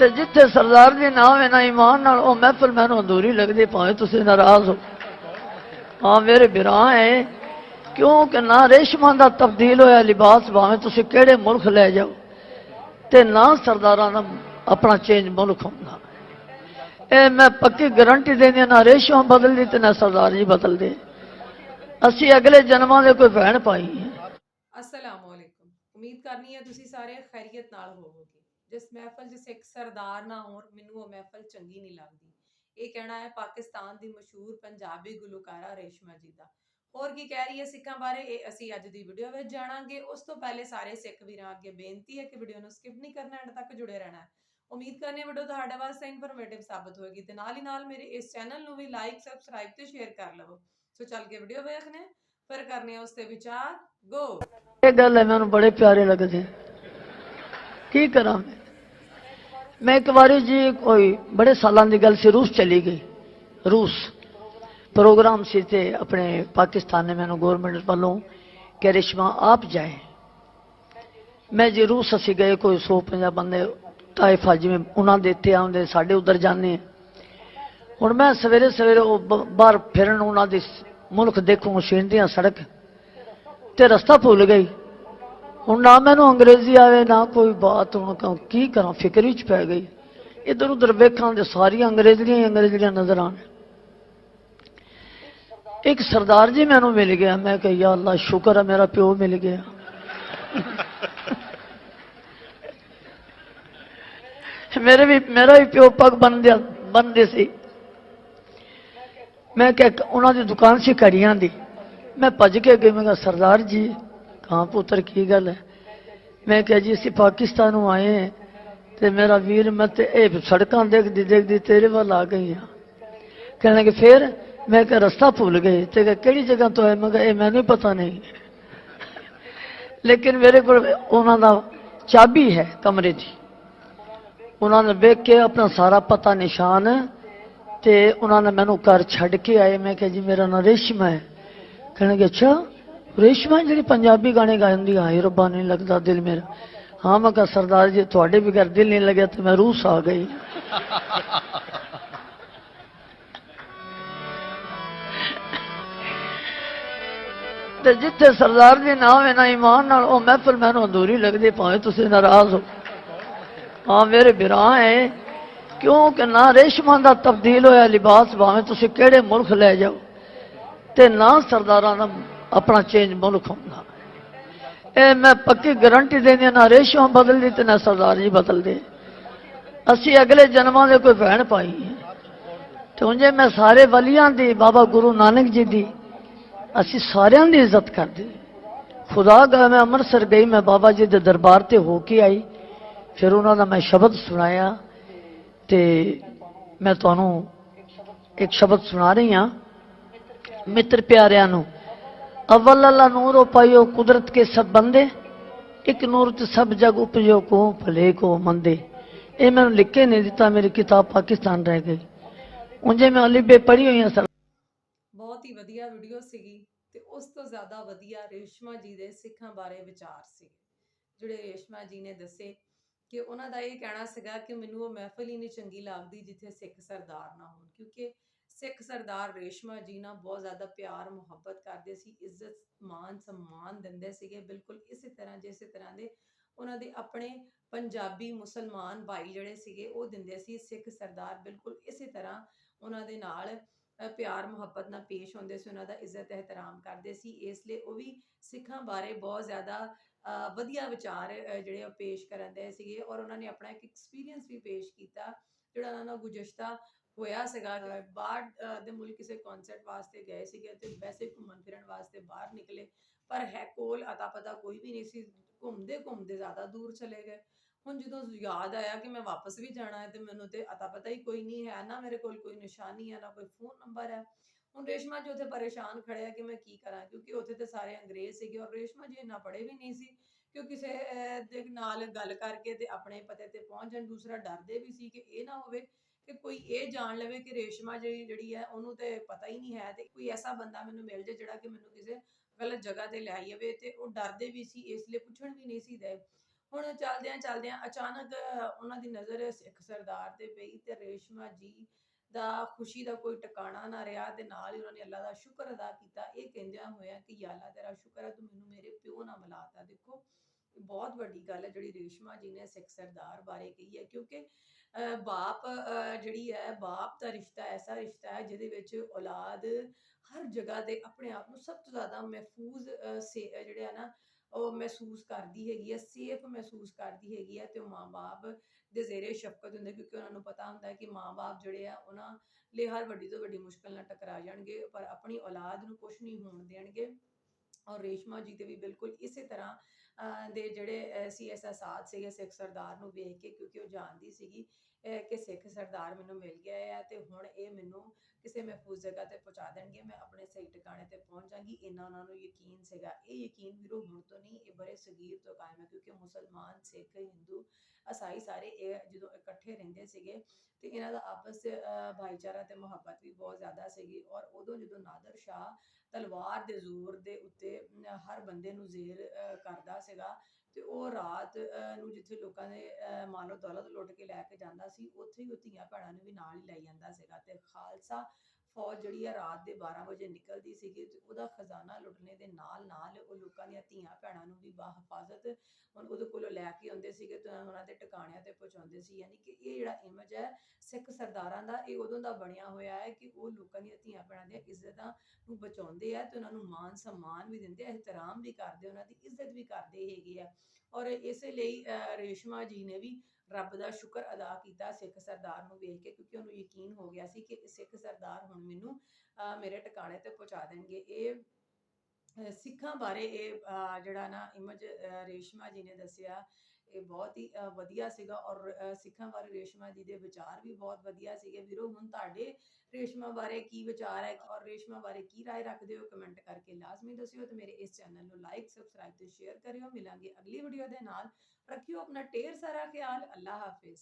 ਤੇ ਜਿੱਥੇ ਸਰਦਾਰ ਜੀ ਨਾ ਹੋਵੇ ਨਾ ਇਮਾਨ ਨਾਲ ਉਹ ਮਹਿਫਲ ਮੈਨੂੰ ਅਧੂਰੀ ਲੱਗਦੀ ਭਾਵੇਂ ਤੁਸੀਂ ਨਾਰਾਜ਼ ਹੋ। ਹਾਂ ਮੇਰੇ ਬਿਰਾਂ ਹੈ। ਕਿਉਂਕਿ ਨਾ ਰੇਸ਼ਮਾਂ ਦਾ ਤਬਦੀਲ ਹੋਇਆ ਲਿਬਾਸ ਭਾਵੇਂ ਤੁਸੀਂ ਕਿਹੜੇ ਮੁਲਕ ਲੈ ਜਾਓ। ਤੇ ਨਾ ਸਰਦਾਰਾਂ ਦਾ ਆਪਣਾ ਚੇਂਜ ਮੁਲਕ ਹੁੰਦਾ। ਇਹ ਮੈਂ ਪੱਕੀ ਗਾਰੰਟੀ ਦੇਣੀ ਹਾਂ, ਨਾ ਰੇਸ਼ਮਾਂ ਬਦਲਦੀ ਤੇ ਨਾ ਸਰਦਾਰ ਜੀ ਬਦਲਦੇ। ਅਸੀਂ ਅਗਲੇ ਜਨਮਾਂ ਦੇ ਕੋਈ ਭੈਣ ਪਾਈ ਹੈ ਅਸਲਾਮ ਵਾਲੇਕੁਮ ਉਮੀਦ ਕਰਨੀ ਹੈ ਤੁਸੀਂ ਸਾਰੇ ਖੈਰੀਅਤ ਨਾਲ ਹੋਵੋਗੇ। ਜਿਸ ਮਹਿਫਲ 'ਚ ਸਿੱਖ ਸਰਦਾਰ ਨਾ ਹੋਣ, ਮੈਨੂੰ ਉਹ ਮਹਿਫਲ ਚੰਗੀ ਨਹੀਂ ਲੱਗਦੀ। ਇਹ ਕਹਿਣਾ ਹੈ ਪਾਕਿਸਤਾਨ ਦੀ ਮਸ਼ਹੂਰ ਪੰਜਾਬੀ ਗੁਲੂਕਾਰਾ ਰੇਸ਼ਮਾ ਜੀ ਦਾ। ਹੋਰ ਕੀ ਕਹਿ ਰਹੀ ਹੈ ਸਿੱਖਾਂ ਬਾਰੇ? ਇਹ ਅਸੀਂ ਅੱਜ ਦੀ ਵੀਡੀਓ ਵਿੱਚ ਜਾਣਾਂਗੇ। ਉਸ ਤੋਂ ਪਹਿਲੇ ਸਾਰੇ ਸਿੱਖ ਵੀਰਾਂ ਅੱਗੇ ਬੇਨਤੀ ਹੈ ਕਿ ਵੀਡੀਓ ਨੂੰ ਸਕਿਪ ਨਹੀਂ ਕਰਨਾ, ਐਂਡ ਤੱਕ ਜੁੜੇ ਰਹਿਣਾ। ਹੈ ਉਮੀਦ ਕਰਨੀ ਵੀਡੀਓ ਤੁਹਾਡੇ ਵਾਸਤੇ ਇਨਫੋਰਮੇਟਿਵ ਸਾਬਤ ਹੋਏਗੀ ਤੇ ਨਾਲ ਹੀ ਨਾਲ ਮੇਰੇ ਇਸ ਚੈਨਲ ਨੂੰ ਵੀ ਲਾਈਕ ਸਬਸਕ੍ਰਾਈਬ ਤੇ ਸ਼ੇਅਰ ਕਰ ਲਵੋ। ਸੋ ਚੱਲ ਕੇ ਵੀਡੀਓ ਵੇਖਨੇ ਫਿਰ ਕਰਨੇ ਉਸ ਤੇ ਵਿਚਾਰ। ਗੋ ਇਹ ਗੱਲ ਹੈ ਮੈਨੂੰ ਬੜੇ ਪਿਆਰੇ ਲੱਗਦੇ ਕੀ ਕਰਾਂ ਮੈਂ? ਮੈਂ ਇੱਕ ਵਾਰੀ ਜੀ ਕੋਈ ਬੜੇ ਸਾਲਾਂ ਦੀ ਗੱਲ ਸੀ, ਰੂਸ ਚਲੀ ਗਈ। ਰੂਸ। ਪ੍ਰੋਗਰਾਮ ਸੀ ਤੇ ਆਪਣੇ ਪਾਕਿਸਤਾਨ ਨੇ ਮੈਨੂੰ ਗਵਰਨਮੈਂਟ ਵੱਲੋਂ ਕਿ ਰਿਸ਼ਮਾ ਆਪ ਜਾਏ। ਮੈਂ ਜੀ ਰੂਸ ਅਸੀਂ ਗਏ, ਕੋਈ 150 ਬੰਦੇ, ਤਾਇਫਾ ਜਿਵੇਂ ਉਹਨਾਂ ਦੇ ਇੱਥੇ ਆਉਂਦੇ, ਸਾਡੇ ਉਧਰ ਜਾਂਦੇ ਹੁਣ ਮੈਂ ਸਵੇਰੇ ਸਵੇਰੇ ਉਹ ਬਾਹਰ ਫਿਰਨ, ਉਹਨਾਂ ਦੇ ਮੁਲਕ ਦੇਖੂ ਦੀਆਂ ਸੜਕ, ਤੇ ਰਸਤਾ ਭੁੱਲ ਗਈ। ਹੁਣ ਨਾ ਮੈਨੂੰ ਅੰਗਰੇਜ਼ੀ ਆਵੇ, ਨਾ ਕੋਈ ਬਾਤ, ਹੁਣ ਕ- ਕੀ ਕਰਾਂ? ਫਿਕਰ ਵਿੱਚ ਪੈ ਗਈ। ਇਧਰ ਉਧਰ ਵੇਖਾਂ ਤੇ ਸਾਰੀਆਂ ਅੰਗਰੇਜ਼ੀਆਂ ਹੀ ਅੰਗਰੇਜ਼ੀਆਂ ਨਜ਼ਰ ਆਣ। ਇੱਕ ਸਰਦਾਰ ਜੀ ਮੈਨੂੰ ਮਿਲ ਗਿਆ। ਮੈਂ ਕਿਹਾ, ਯਾ ਅੱਲਾ, ਸ਼ੁਕਰ ਹੈ ਮੇਰਾ ਪਿਓ ਮਿਲ ਗਿਆ। ਮੇਰੇ ਵੀ ਮੇਰਾ ਵੀ ਪਿਓ ਪੱਗ ਬੰਨਿਆ ਬੰਨਦੇ ਸੀ। ਮੈਂ ਕਿਹਾ ਉਹਨਾਂ ਦੀ ਦੁਕਾਨ ਸੀ ਘੜੀਆਂ ਦੀ। ਮੈਂ ਭੱਜ ਕੇ ਗਈ ਮੈਂ ਕਿਹਾ, ਸਰਦਾਰ ਜੀ ਕਹਾਂ ਪੁੱਤਰ ਕੀ ਗੱਲ ਹੈ ਮੈਂ ਕਿਹਾ ਜੀ ਅਸੀਂ ਪਾਕਿਸਤਾਨੋਂ ਆਏ ਹਾਂ ਤੇ ਮੇਰਾ ਵੀਰ ਮੈਂ ਤੇ ਇਹ ਸੜਕਾਂ ਦੇਖਦੀ ਦੇਖਦੀ ਤੇਰੇ ਵੱਲ ਆ ਗਈ ਹਾਂ ਕਹਿਣ ਲੱਗੇ ਫੇਰ ਮੈਂ ਕਿਹਾ ਰਸਤਾ ਭੁੱਲ ਗਏ ਤੇ ਕਿਹਾ, ਕਿਹੜੀ ਜਗ੍ਹਾ ਤੋਂ ਹੈ ਮੈਂ ਕਿਹਾ ਇਹ ਮੈਨੂੰ ਪਤਾ ਨਹੀਂ ਲੇਕਿਨ ਮੇਰੇ ਕੋਲ ਉਹਨਾਂ ਦਾ ਚਾਬੀ ਹੈ ਕਮਰੇ ਦੀ ਉਹਨਾਂ ਨੇ ਵੇਖ ਕੇ ਆਪਣਾ ਸਾਰਾ ਪਤਾ ਨਿਸ਼ਾਨ ਤੇ ਉਹਨਾਂ ਨੇ ਮੈਨੂੰ ਘਰ ਛੱਡ ਕੇ ਆਏ ਮੈਂ ਕਿਹਾ ਜੀ ਮੇਰਾ ਨਾਂ ਰੇਸ਼ਮਾ ਹੈ ਕਹਿਣਗੇ ਅੱਛਾ ਰੇਸ਼ਮਾ ਜਿਹੜੀ ਪੰਜਾਬੀ ਗਾਣੇ ਗਾਉਂਦੀ ਹਾਏ ਰੱਬਾ, ਨਹੀਂ ਲੱਗਦਾ ਦਿਲ ਮੇਰਾ। ਹਾਂ, ਮੈਂ ਕਿਹਾ, ਸਰਦਾਰ ਜੀ, ਤੁਹਾਡੇ ਬਗੈਰ ਦਿਲ ਨਹੀਂ ਲੱਗਿਆ ਤੇ ਮੈਂ ਰੂਸ ਆ ਗਈ। ਤੇ ਜਿੱਥੇ ਸਰਦਾਰ ਜੀ ਨਾ ਹੋਵੇ, ਨਾ ਇਮਾਨ ਨਾਲ, ਉਹ ਮਹਿਫਲ ਮੈਨੂੰ ਅਧੂਰੀ ਲੱਗਦੀ, ਭਾਵੇਂ ਤੁਸੀਂ ਨਾਰਾਜ਼ ਹੋ। ਹਾਂ ਮੇਰੇ ਬਿਰਾਂ ਹੈ ਕਿਉਂਕਿ ਨਾ ਰੇਸ਼ਮਾਂ ਦਾ ਤਬਦੀਲ ਹੋਇਆ ਲਿਬਾਸ, ਭਾਵੇਂ ਤੁਸੀਂ ਕਿਹੜੇ ਮੁਲਕ ਲੈ ਜਾਓ। ਤੇ ਨਾ ਸਰਦਾਰਾਂ ਦਾ ਆਪਣਾ ਚੇਂਜ ਮੁਲਕ ਹੁੰਦਾ। ਇਹ ਮੈਂ ਪੱਕੀ ਗਾਰੰਟੀ ਦਿੰਦੀ ਹਾਂ, ਨਾ ਰੇਸ਼ਮਾਂ ਬਦਲਦੀ ਤੇ ਨਾ ਸਰਦਾਰ ਜੀ ਬਦਲਦੇ। ਅਸੀਂ ਅਗਲੇ ਜਨਮਾਂ ਦੇ ਕੋਈ ਭੈਣ ਪਾਈ ਹੈ। ਤੇ ਉਂਝੇ ਮੈਂ ਸਾਰੇ ਵਲੀਆਂ ਦੀ ਬਾਬਾ ਗੁਰੂ ਨਾਨਕ ਜੀ ਦੀ ਅਸੀਂ ਸਾਰਿਆਂ ਦੀ ਇੱਜ਼ਤ ਕਰਦੇ। ਖੁਦਾ ਦਾ ਮੈਂ ਅੰਮ੍ਰਿਤਸਰ ਗਈ ਮੈਂ ਬਾਬਾ ਜੀ ਦੇ ਦਰਬਾਰ ਤੇ ਹੋ ਕੇ ਆਈ। ਫਿਰ ਉਹਨਾਂ ਦਾ ਮੈਂ ਸ਼ਬਦ ਸੁਣਾਇਆ ਤੇ ਮੈਂ ਤੁਹਾਨੂੰ ਇੱਕ ਸ਼ਬਦ ਸੁਣਾ ਰਹੀ ਹਾਂ। ਮਿੱਤਰ ਪਿਆਰਿਆਂ ਨੂੰ ਅਵਲ ਅੱਲਾ ਨੂਰੋ ਪਾਇਓ ਕੁਦਰਤ ਕੇ ਸਭ ਬੰਦੇ ਇੱਕ ਨੂਰ ਤੇ ਸਭ ਜਗ ਉਪਜੋ ਕੋ ਭਲੇ ਕੋ ਮੰਦੇ ਇਹ ਮੈਨੂੰ ਲਿਖ ਕੇ ਨਹੀਂ ਦਿੱਤਾ ਮੇਰੀ ਕਿਤਾਬ ਪਾਕਿਸਤਾਨ ਰਹਿ ਗਈ ਉਂਝੇ ਮੈਂ ਅਲੀਬੇ ਪੜ੍ਹੀ ਹੋਈ ਹਾਂ ਬਹੁਤ ਹੀ ਵਧੀਆ ਵੀਡੀਓ ਸੀਗੀ ਤੇ ਉਸ ਤੋਂ ਜ਼ਿਆਦਾ ਵਧੀਆ ਰੇਸ਼ਮਾ ਜੀ ਦੇ ਸਿੱਖਾਂ ਬਾਰੇ ਵਿਚਾਰ ਸੀ ਜਿਹੜੇ ਰੇਸ਼ਮਾ ਜੀ ਨੇ ਦੱਸੇ ਕਿ ਉਹਨਾਂ ਦਾ ਇਹ ਕਹਿਣਾ ਸੀਗਾ ਕਿ ਮੈਨੂੰ ਉਹ ਮਹਿਫਲ ਹੀ ਨਹੀਂ ਚੰਗੀ ਲੱਗਦੀ ਜਿੱਥੇ ਸਿੱਖ ਸਰਦਾਰ ਨਾ ਹੋਣ ਕਿਉਂਕਿ ਸਿੱਖ ਸਰਦਾਰ ਰੇਸ਼ਮਾ ਜੀ ਨਾਲ ਬਹੁਤ ਜ਼ਿਆਦਾ ਪਿਆਰ, ਮੁਹੱਬਤ ਕਰਦੇ ਸੀ, ਇੱਜ਼ਤ ਮਾਨ ਸਨਮਾਨ ਦਿੰਦੇ ਸੀਗੇ, ਬਿਲਕੁਲ ਇਸੇ ਤਰ੍ਹਾਂ ਜਿਸੇ ਤਰ੍ਹਾਂ ਦੇ ਉਹਨਾਂ ਦੇ ਆਪਣੇ ਪੰਜਾਬੀ ਮੁਸਲਮਾਨ ਭਾਈ ਜਿਹੜੇ ਸੀਗੇ, ਉਹ ਦਿੰਦੇ ਸੀ ਸਿੱਖ ਸਰਦਾਰ, ਬਿਲਕੁਲ ਇਸੇ ਤਰ੍ਹਾਂ ਉਹਨਾਂ ਦੇ ਨਾਲ ਪਿਆਰ, ਮੁਹੱਬਤ ਨਾਲ ਪੇਸ਼ ਹੁੰਦੇ ਸੀ, ਉਹਨਾਂ ਦਾ ਇੱਜ਼ਤ ehtiram ਕਰਦੇ ਸੀ, ਇਸ ਲਈ ਉਹ ਵੀ ਸਿੱਖਾਂ ਬਾਰੇ ਬਹੁਤ ਜ਼ਿਆਦਾ ਵਧੀਆ ਵਿਚਾਰ ਜਿਹੜੇ ਉਹ ਪੇਸ਼ ਕਰਨ ਦੇ ਸੀਗੇ ਔਰ ਉਹਨਾਂ ਨੇ ਆਪਣਾ ਇੱਕ ਐਕਸਪੀਰੀਅੰਸ ਵੀ ਪੇਸ਼ ਕੀਤਾ, ਜਿਹੜਾ ਉਹਨਾਂ ਨਾਲ ਗੁਜ਼ਸ਼ਤਾ ਹੋਇਆ ਸੀਗਾ ਅ, ਬਾਹਰ ਦੇ ਮੁਲਕ ਕਿਸੇ ਕਨਸਰਟ ਵਾਸਤੇ ਗਏ ਸੀਗੇ ਤੇ ਵੈਸੇ ਘੁੰਮਣ ਫਿਰਨ ਵਾਸਤੇ ਬਾਹਰ ਨਿਕਲੇ ਪਰ ਹੈ ਕੋਲ ਅਤਾ ਪਤਾ ਕੋਈ ਵੀ ਨਹੀਂ ਸੀ ਘੁੰਮਦੇ ਘੁੰਮਦੇ ਜ਼ਿਆਦਾ ਦੂਰ ਚਲੇ ਗਏ। ਹੁਣ ਜਦੋਂ ਯਾਦ ਆਇਆ ਕਿ ਮੈਂ ਵਾਪਸ ਵੀ ਜਾਣਾ ਹੈ ਤੇ ਮੈਨੂੰ ਤੇ ਅਤਾ ਪਤਾ ਹੀ ਕੋਈ ਨਹੀਂ ਹੈ ਨਾ ਮੇਰੇ ਕੋਲ ਕੋਈ ਨਿਸ਼ਾਨੀ ਹੈ ਨਾ ਕੋਈ ਫੋਨ ਨੰਬਰ ਹੈ। ਹੁਣ ਰੇਸ਼ਮਾ ਜੀ ਉੱਥੇ ਪਰੇਸ਼ਾਨ ਖੜੇ ਆ ਕਿ ਮੈਂ ਕੀ ਕਰਾਂ ਕਿਉਂਕਿ ਉੱਥੇ ਤੇ ਸਾਰੇ ਅੰਗਰੇਜ਼ ਸੀਗੇ ਔਰ ਰੇਸ਼ਮਾ ਜੀ ਇੰਨਾ ਪੜ੍ਹੇ ਵੀ ਨਹੀਂ ਸੀ ਕਿ ਕਿਸੇ ਦੇ ਨਾਲ ਗੱਲ ਕਰਕੇ ਤੇ ਆਪਣੇ ਪਤੇ ਤੇ ਪਹੁੰਚ ਜਾਣ ਦੂਸਰਾ ਡਰਦੇ ਵੀ ਸੀ ਕਿ ਇਹ ਨਾ ਹੋਵੇ ਕਿ ਕੋਈ ਇਹ ਜਾਣ ਲਵੇ ਕਿ ਰੇਸ਼ਮਾ ਜਿਹੜੀ ਹੈ, ਉਹਨੂੰ ਤੇ ਪਤਾ ਹੀ ਨਹੀਂ ਹੈ ਤੇ ਕੋਈ ਐਸਾ ਬੰਦਾ ਮੈਨੂੰ ਮਿਲ ਜੇ ਜਿਹੜਾ ਕਿ ਮੈਨੂੰ ਕਿਸੇ ਗਲਤ ਜਗ੍ਹਾ ਤੇ ਲੈ ਜਾਵੇ ਤੇ ਉਹ ਡਰਦੇ ਵੀ ਸੀ, ਇਸ ਲਈ ਪੁੱਛਣ ਵੀ ਨਹੀਂ ਸੀ ਦੇ। ਹੁਣ ਚੱਲਦਿਆਂ ਚੱਲਦਿਆਂ ਅਚਾਨਕ ਉਹਨਾਂ ਦੀ ਨਜ਼ਰ ਸਿੱਖ ਸਰਦਾਰ ਤੇ ਪਈ ਤੇ ਰੇਸ਼ਮਾ ਜੀ ਦਾ ਖੁਸ਼ੀ ਦਾ ਕੋਈ ਟਿਕਾਣਾ ਨਾ ਰਿਹਾ ਤੇ ਨਾਲ ਹੀ ਉਹਨਾਂ ਨੇ ਅੱਲਾ ਦਾ ਸ਼ੁਕਰ ਅਦਾ ਕੀਤਾ। ਇਹ ਕਹਿੰਦਿਆਂ ਹੋਇਆ ਕਿ ਯਾ ਅੱਲਾ ਤੇਰਾ ਸ਼ੁਕਰ ਹੈ, ਤੂੰ ਮੈਨੂੰ ਮੇਰੇ ਪਿਓ ਨਾਲ ਮਿਲਾਤਾ ਦੇਖੋ। ਬਹੁਤ ਵੱਡੀ ਗੱਲ ਹੈ ਜਿਹੜੀ ਰੇਸ਼ਮਾ ਜੀ ਨੇ ਸਿੱਖ ਸਰਦਾਰ ਬਾਰੇ ਕਹੀ ਹੈ, ਕਿਉਂਕਿ ਬਾਪ ਜਿਹੜੀ ਹੈ, ਬਾਪ ਦਾ ਰਿਸ਼ਤਾ ਐਸਾ ਰਿਸ਼ਤਾ ਹੈ ਜਿਹਦੇ ਵਿੱਚ ਔਲਾਦ ਹਰ ਜਗ੍ਹਾ ਤੇ ਆਪਣੇ ਆਪ ਨੂੰ ਸਭ ਤੋਂ ਜ਼ਿਆਦਾ ਮਹਿਫੂਜ਼ ਜਿਹੜੇ ਆ ਨਾ, ਉਹ ਮਹਿਸੂਸ ਕਰਦੀ ਹੈਗੀ ਹੈ, ਸੇਫ ਮਹਿਸੂਸ ਕਰਦੀ ਹੈਗੀ ਹੈ ਤੇ ਉਹ ਮਾਂ-ਬਾਪ ਦੇ ਜ਼ੇਰੇ ਸ਼ਫਕਤ ਹੁੰਦੇ, ਕਿਉਂਕਿ ਉਹਨਾਂ ਨੂੰ ਪਤਾ ਹੁੰਦਾ ਕਿ ਮਾਂ-ਬਾਪ ਜਿਹੜੇ ਆ, ਉਹਨਾਂ ਲਈ ਹਰ ਵੱਡੀ ਤੋਂ ਵੱਡੀ ਮੁਸ਼ਕਲ ਨਾਲ ਟਕਰਾ ਜਾਣਗੇ, ਪਰ ਆਪਣੀ ਔਲਾਦ ਨੂੰ ਕੁਝ ਨਹੀਂ ਹੋਣ ਦੇਣਗੇ। ਔਰ ਰੇਸ਼ਮਾ ਜੀ ਤੇ ਵੀ ਬਿਲਕੁਲ ਇਸੇ ਤਰ੍ਹਾਂ ਦੇ ਜਿਹੜੇ ਅਹ, ਸੀ ਸੀਗੇ ਸਿੱਖ ਸਰਦਾਰ ਨੂੰ ਵੇਖ ਕੇ ਕਿਉਂਕਿ ਉਹ ਜਾਣਦੀ ਸੀਗੀ ਕਿ ਸਿੱਖ ਸਰਦਾਰ ਮੈਨੂੰ ਮਿਲ ਗਿਆ ਹੈ ਤੇ ਹੁਣ ਇਹ ਮੈਨੂੰ ਕਿਸੇ ਮਹਿਫੂਜ਼ ਜਗ੍ਹਾ ਤੇ ਪਹੁੰਚਾ ਦੇਣਗੇ ਮੈਂ ਆਪਣੇ ਸਹੀ ਟਿਕਾਣੇ ਤੇ ਪਹੁੰਚ ਜਾਵਾਂਗੀ। ਇੰਨਾ ਉਹਨਾਂ ਨੂੰ ਯਕੀਨ ਸੀਗਾ। ਇਹ ਯਕੀਨ ਵੀਰੋ ਹੁਣ ਤੋਂ ਨਹੀਂ ਇਹ ਬੜੇ ਸਗੀਰ ਤੋਂ ਕਾਇਮ ਹੈ ਕਿਉਂਕਿ ਮੁਸਲਮਾਨ ਸਿੱਖ ਹਿੰਦੂ ਅਸਾਈ ਸਾਰੇ ਇਹ ਜਦੋਂ ਇਕੱਠੇ ਰਹਿੰਦੇ ਸੀਗੇ ਤੇ ਇਹਨਾਂ ਦਾ ਆਪਸ 'ਚ ਭਾਈਚਾਰਾ ਤੇ ਮੁਹੱਬਤ ਵੀ ਬਹੁਤ ਜ਼ਿਆਦਾ ਸੀਗੀ। ਔਰ ਉਦੋਂ ਜਦੋਂ ਨਾਦਰ ਸ਼ਾਹ ਤਲਵਾਰ ਦੇ ਜ਼ੋਰ ਦੇ ਉੱਤੇ ਹਰ ਬੰਦੇ ਨੂੰ ਜ਼ੇਰ ਕਰਦਾ ਸੀਗਾ। ਤੇ ਉਹ ਰਾਤ ਅਹ, ਨੂੰ ਜਿੱਥੇ ਲੋਕਾਂ ਦੇ ਅਹ, ਮਾਲੋ ਦੌਲਤ ਲੁੱਟ ਕੇ ਲੈ ਕੇ ਜਾਂਦਾ ਸੀ ਉੱਥੇ ਹੀ ਉਹ ਧੀਆਂ ਭੈਣਾਂ ਨੂੰ ਵੀ ਨਾਲ ਹੀ ਲੈ ਜਾਂਦਾ ਸੀਗਾ। ਤੇ ਖਾਲਸਾ ਫੌਜ ਜਿਹੜੀ ਆ ਰਾਤ ਦੇ 12 ਵਜੇ ਨਿਕਲਦੀ ਸੀਗੀ ਤੇ ਉਹਦਾ ਖਜ਼ਾਨਾ ਲੁੱਟਣੇ ਦੇ ਨਾਲ ਨਾਲ ਉਹ ਲੋਕਾਂ ਦੀਆਂ ਧੀਆਂ ਭੈਣਾਂ ਨੂੰ ਵੀ ਬਾਹਿਫਾਜ਼ਤ ਹੁਣ ਉਹਦੇ ਕੋਲੋਂ ਲੈ ਕੇ ਆਉਂਦੇ ਸੀਗੇ ਤੇ ਉਹਨਾਂ ਦੇ ਟਿਕਾਣਿਆਂ ਤੇ ਪਹੁੰਚਾਉਂਦੇ ਸੀ, ਯਾਨੀ ਕਿ ਇਹ ਜਿਹੜਾ ਇਮੇਜ ਹੈ ਸਿੱਖ ਸਰਦਾਰਾਂ ਦਾ, ਇਹ ਉਦੋਂ ਦਾ ਬਣਿਆ ਹੋਇਆ ਹੈ ਕਿ ਉਹ ਲੋਕਾਂ ਦੀਆਂ ਧੀਆਂ ਭੈਣਾਂ ਦੀਆਂ ਇੱਜ਼ਤਾਂ ਨੂੰ ਬਚਾਉਂਦੇ ਆ ਤੇ ਉਹਨਾਂ ਨੂੰ ਮਾਨ ਸਨਮਾਨ ਵੀ ਦਿੰਦੇ ਆ ਇਹਤਰਾਮ ਵੀ ਕਰਦੇ ਉਹਨਾਂ ਦੀ ਇੱਜ਼ਤ ਵੀ ਕਰਦੇ ਹੈਗੇ ਆ। ਔਰ ਇਸੇ ਲਈ ਰੇਸ਼ਮਾ ਜੀ ਨੇ ਵੀ ਰੱਬ ਦਾ ਸ਼ੁਕਰ ਅਦਾ ਕੀਤਾ ਸਿੱਖ ਸਰਦਾਰ ਨੂੰ ਵੇਖ ਕੇ, ਕਿਉਂਕਿ ਉਹਨੂੰ ਯਕੀਨ ਹੋ ਗਿਆ ਸੀ ਕਿ ਸਿੱਖ ਸਰਦਾਰ ਹੁਣ ਮੈਨੂੰ ਮੇਰੇ ਟਿਕਾਣੇ ਤੇ ਪਹੁੰਚਾ ਦੇਣਗੇ। ਇਹ ਸਿੱਖਾਂ ਬਾਰੇ ਇਹ ਜਿਹੜਾ ਨਾ ਇਮਜ ਰੇਸ਼ਮਾ ਜੀ ਨੇ ਦੱਸਿਆ ਇਹ ਬਹੁਤ ਹੀ ਵਧੀਆ ਸੀਗਾ ਔਰ ਸਿੱਖਾਂ ਬਾਰੇ ਰੇਸ਼ਮਾ ਜੀ ਦੇ ਵਿਚਾਰ ਵੀ ਬਹੁਤ ਵਧੀਆ ਸੀਗੇ। ਵੀਰੋ, ਹੁਣ ਤੁਹਾਡੇ ਰੇਸ਼ਮਾ ਬਾਰੇ ਕੀ ਵਿਚਾਰ ਹੈ ਔਰ ਰੇਸ਼ਮਾ ਬਾਰੇ ਕੀ ਰਾਏ ਰੱਖਦੇ ਹੋ ਕਮੈਂਟ ਕਰਕੇ ਲਾਜ਼ਮੀ ਦੱਸਿਓ ਤੇ ਮੇਰੇ ਇਸ ਚੈਨਲ ਨੂੰ ਲਾਈਕ, ਸਬਸਕ੍ਰਾਈਬ ਤੇ ਸ਼ੇਅਰ ਕਰਿਓ। ਮਿਲਾਂਗੇ ਅਗਲੀ ਵੀਡੀਓ ਦੇ ਨਾਲ। ਰੱਖਿਓ ਆਪਣਾ ਢੇਰ ਸਾਰਾ ਖਿਆਲ। ਅੱਲਾ ਹਾਫਿਜ਼।